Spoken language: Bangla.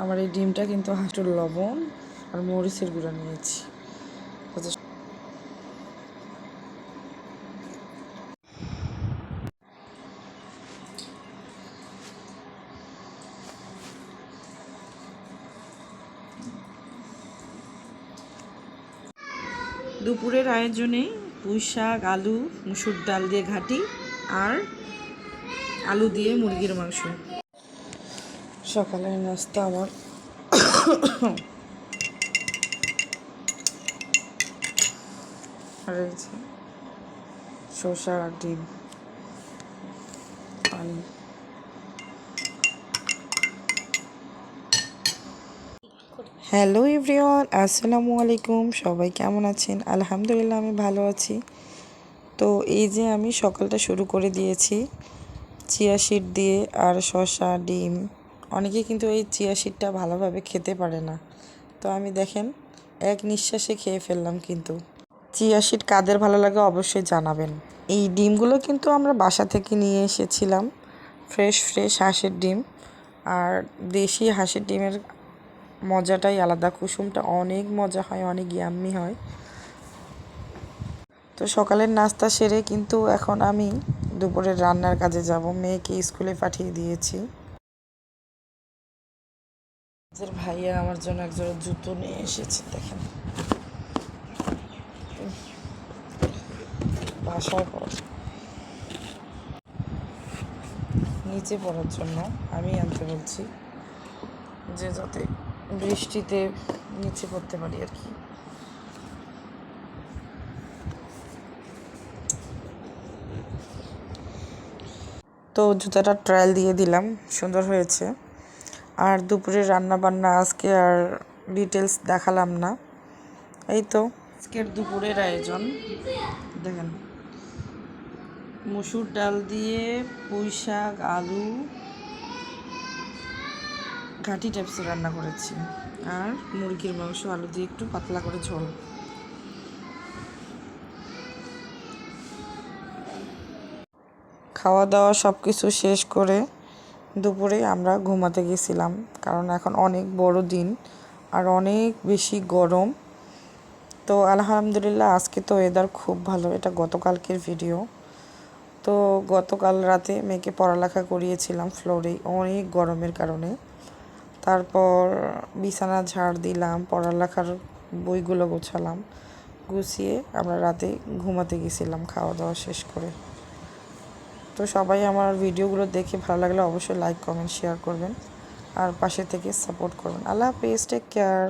আমার এই ডিমটা কিন্তু হাঁসুর লবণ আর মরিচের গুঁড়া নিয়েছি। আচ্ছা, দুপুরের আয়োজনে পুঁই শাক আলু মুসুর ডাল দিয়ে ঘাটি আর আলু দিয়ে মুরগির মাংস। সকালের নাস্তা আমার। শসা আর ডিম, পানি। হ্যালো এভরিওয়ান, আসসালামু আলাইকুম। সবাই কেমন আছেন? আলহামদুলিল্লাহ, আমি ভালো আছি। তো এই যে আমি সকালটা শুরু করে দিয়েছি, চিয়া সিড দিয়ে আর শসা, ডিম অনেকে কিন্তু এই চিয়া সিডটা ভালোভাবে খেতে পারে না। তো আমি দেখেন, এক নিঃশ্বাসে খেয়ে ফেললাম কিন্তু। চিয়া সিড কাদের ভালো লাগে অবশ্যই জানাবেন। এই ডিমগুলো কিন্তু আমরা বাসা থেকে নিয়ে এসেছিলাম, ফ্রেশ ফ্রেশ হাঁসের ডিম। আর দেশি হাঁসের ডিমের মজাটাই আলাদা, কুসুমটা অনেক মজা হয়, অনেক ইয়াম্মি হয়। তো সকালের নাস্তা সেরে কিন্তু এখন আমি দুপুরের রান্নার কাজে যাব, মেয়েকে স্কুলে পাঠিয়ে দিয়েছি। আমাদের ভাইয়া আমার জন্য একজোড়া জুতো নিয়ে এসেছে, দেখেন। বাসায় পর। নিচে পড়ার জন্য আমি আনতে বলছি যে যাতে বৃষ্টিতে নিচে পড়তে পারি আর কি। তো জুতাটা ট্রায়াল দিয়ে দিলাম, সুন্দর হয়েছে। আর দুপুরে রান্না বান্না আজকে আর ডিটেলস দেখালাম না। এই তো। আজকের দুপুরের আয়োজন। দেখেন। মুসুর ডাল দিয়ে পুঁই শাক আলু ঘাটি টাইপস রান্না করেছি। আর মুরগির মাংস আলু দিয়ে একটু পাতলা করে ঝোল। খাওয়া দাওয়া সব কিছু শেষ করে দুপুরে আমরা ঘুমাতে গেছিলাম, কারণ এখন অনেক বড় দিন আর অনেক বেশি গরম। তো আলহামদুলিল্লাহ আজকে তো ওয়েদার খুব ভালো, এটা গতকালকের ভিডিও তো গতকাল রাতে মেয়েকে পড়ালেখা করিয়েছিলাম ফ্লোরে অনেক গরমের কারণে। তারপর বিছানা ঝাড় দিলাম, পড়ালেখার বইগুলো গোছালাম, গুছিয়ে আমরা রাতে ঘুমাতে গেছিলাম খাওয়া দাওয়া শেষ করে। তো সবাই আমার ভিডিওগুলো দেখে ভালো লাগলে অবশ্যই লাইক কমেন্ট শেয়ার করবেন। আর পাশে থেকে সাপোর্ট করবেন। আল্লাহ হাফিজ টেক কেয়ার